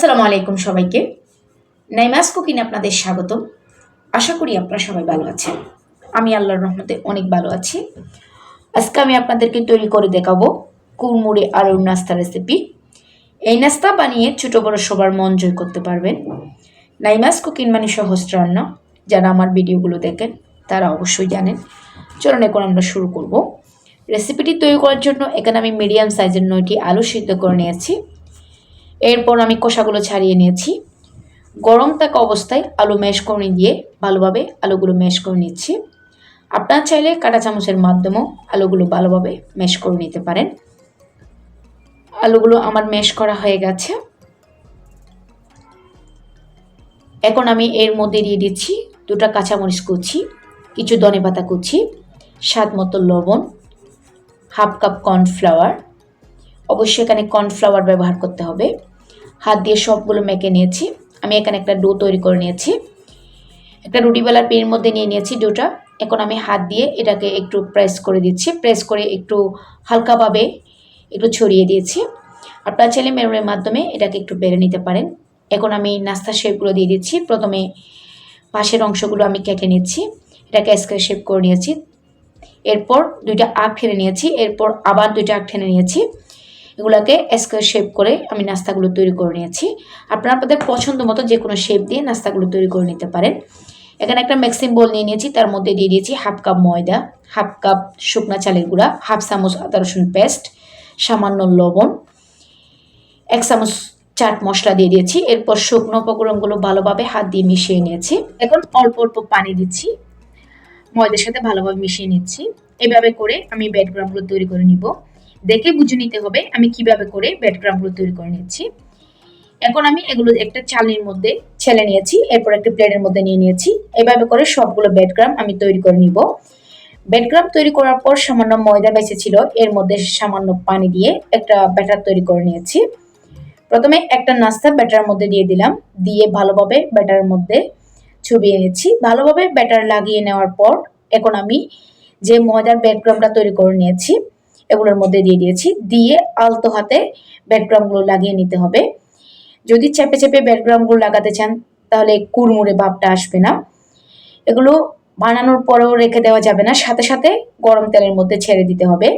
আসসালামু আলাইকুম সবাইকে। নাইমাস কুকিনে আপনাদের স্বাগত আশা করি আপনারা সবাই ভালো আছেন। আমি আল্লাহর রহমতে অনেক ভালো আছি। আজকে আমি আপনাদেরকে তৈরি করে দেখাবো কুরমুড়ে আলুর নাস্তা রেসিপি এই নাস্তা বানিয়ে ছোট বড় সবার মন জয় করতে পারবেন। নাইমাস কুকিং মানে সহজ রান্না। যারা আমার ভিডিওগুলো দেখেন, তারা অবশ্যই জানেন। চলুন এখন আমরা শুরু করব। রেসিপিটি তৈরি করার জন্য এখানে আমি মিডিয়াম সাইজের নয়টি আলু সিদ্ধ করে নিয়েছি। এরপর আমি কষাগুলো ছাড়িয়ে নিয়েছি। গরম থাকা অবস্থায় আলু ম্যাশ করে দিয়ে ভালোভাবে আলুগুলো ম্যাশ করে নিচ্ছি। আপনার চাইলে কাঁটা চামচের মাধ্যমেও আলুগুলো ভালোভাবে ম্যাশ করে নিতে পারেন। আলুগুলো আমার ম্যাশ করা হয়ে গেছে। এখন আমি এর মধ্যে দিয়ে দিচ্ছি দুটা কাঁচামরিচ কুচি, কিছু ধনে পাতা কুচি, স্বাদ মতো লবণ, হাফ কাপ কর্নফ্লাওয়ার। অবশ্যই এখানে কর্নফ্লাওয়ার ব্যবহার করতে হবে। হাত দিয়ে সবগুলো মেখে নিয়েছি। আমি এখানে একটা ডো তৈরি করে নিয়েছি। একটা রুটিবেলার পেনের মধ্যে নিয়ে নিয়েছি ডোটা। এখন আমি হাত দিয়ে এটাকে একটু প্রেস করে দিচ্ছি। প্রেস করে একটু হালকাভাবে একটু ছড়িয়ে দিয়েছি। আপনার ছেলে মেরুনের মাধ্যমে এটাকে একটু বেড়ে নিতে পারেন। এখন আমি নাস্তা শেপগুলো দিয়ে দিচ্ছি। প্রথমে পাশের অংশগুলো আমি কেটে নিচ্ছি। এটাকে স্কোয়ার শেপ করে নিয়েছি। এরপর দুইটা আখ ঠেনে নিয়েছি। এরপর আবার দুইটা আখ ঠেনে নিয়েছি। এগুলোকে স্কোয়ার শেপ করে আমি নাস্তাগুলো তৈরি করে নিয়েছি। আপনারা আপনাদের পছন্দ মতো যে কোনো শেপ দিয়ে নাস্তাগুলো তৈরি করে নিতে পারেন। এখানে একটা ম্যাক্সিম বোল নিয়ে নিয়েছি, তার মধ্যে দিয়ে দিয়েছি হাফ কাপ ময়দা, হাফ কাপ শুকনা চালের গুঁড়া, হাফ চামচ আদা রসুন পেস্ট, সামান্য লবণ, এক চামচ চাট মশলা দিয়ে দিয়েছি। এরপর শুকনো উপকরণগুলো ভালোভাবে হাত দিয়ে মিশিয়ে নিয়েছি। এখন অল্প অল্প পানি দিচ্ছি, ময়দার সাথে ভালোভাবে মিশিয়ে নিচ্ছি। এভাবে করে আমি ব্যাডগ্রামগুলো তৈরি করে নিব। দেখে বুঝে নিতে হবে আমি কীভাবে করে ব্যাডগ্রামগুলো তৈরি করে নিচ্ছি এখন আমি এগুলো একটা চালনির মধ্যে ছেলে নিয়েছি, এরপর একটা প্লেটের মধ্যে নিয়ে নিয়েছি। এভাবে করে সবগুলো ব্যাডগ্রাম আমি তৈরি করে নিব। ব্যাডগ্রাম তৈরি করার পর সামান্য ময়দা বেঁচে ছিল, এর মধ্যে সামান্য পানি দিয়ে একটা ব্যাটার তৈরি করে নিয়েছি। প্রথমে একটা নাস্তা ব্যাটার মধ্যে দিয়ে দিলাম, দিয়ে ভালোভাবে ব্যাটারের মধ্যে চুবিয়ে নিচ্ছি ভালোভাবে ব্যাটার লাগিয়ে নেওয়ার পর এখন আমি যে ময়দার ব্যাডগ্রামটা তৈরি করে নিয়েছি এগুলোর মধ্যে দিয়ে দিয়েছি। দিয়ে আলতো হাতে ব্যাডগ্রামগুলো লাগিয়ে নিতে হবে। যদি চেপে চেপে ব্যাডগ্রামগুলো লাগাতে চান, তাহলে কুড়মুড়ে ভাবটা আসবে না। এগুলো বানানোর পরেও রেখে দেওয়া যাবে না। সাথে সাথে গরম তেলের মধ্যে ছেড়ে দিতে হবে।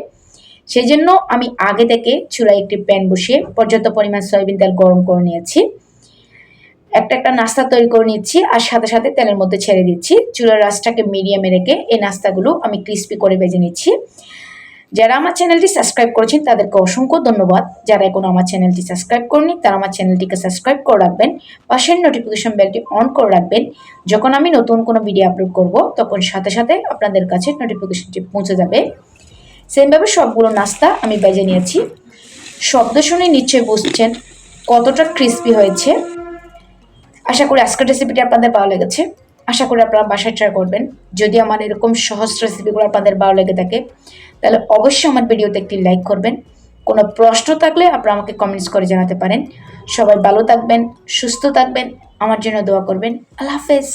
সেই জন্য আমি আগে থেকে চুলায় একটি প্যান বসিয়ে পর্যাপ্ত পরিমাণ সয়াবিন তেল গরম করে নিয়েছি। একটা একটা নাস্তা তৈরি করে নিচ্ছি আর সাথে সাথে তেলের মধ্যে ছেড়ে দিচ্ছি। চুলার রাসটাকে মিডিয়ামে রেখে এই নাস্তাগুলো আমি ক্রিস্পি করে ভেজে নিচ্ছি। যারা আমার চ্যানেলটি সাবস্ক্রাইব করেছেন, তাদেরকে অসংখ্য ধন্যবাদ। যারা এখনও আমার চ্যানেলটি সাবস্ক্রাইব করেনি তারা আমার চ্যানেলটিকে সাবস্ক্রাইব করে রাখবেন, পাশের নোটিফিকেশন বেলটি অন করে রাখবেন। যখন আমি নতুন কোনো ভিডিও আপলোড করব, তখন সাথে সাথে আপনাদের কাছে নোটিফিকেশনটি পৌঁছে যাবে। সেমভাবে সবগুলো নাস্তা আমি বেজে নিয়েছি। শব্দ শুনে নিশ্চয়ই বুঝছেন কতটা ক্রিস্পি হয়েছে। আশা করি আজকের রেসিপিটি আপনাদের ভালো লেগেছে। আশা করি আপনারা বাসায় ট্রাই করবেন। যদি আমার এরকম সহজ রেসিপিগুলো আপনাদের ভালো লেগে থাকে তাহলে অবশ্যই আমার ভিডিওতে একটি লাইক করবেন। কোনো প্রশ্ন থাকলে আপনারা আমাকে কমেন্টস করে জানাতে পারেন। সবাই ভালো থাকবেন, সুস্থ থাকবেন, আমার জন্য দোয়া করবেন। আল্লাহ হাফেজ।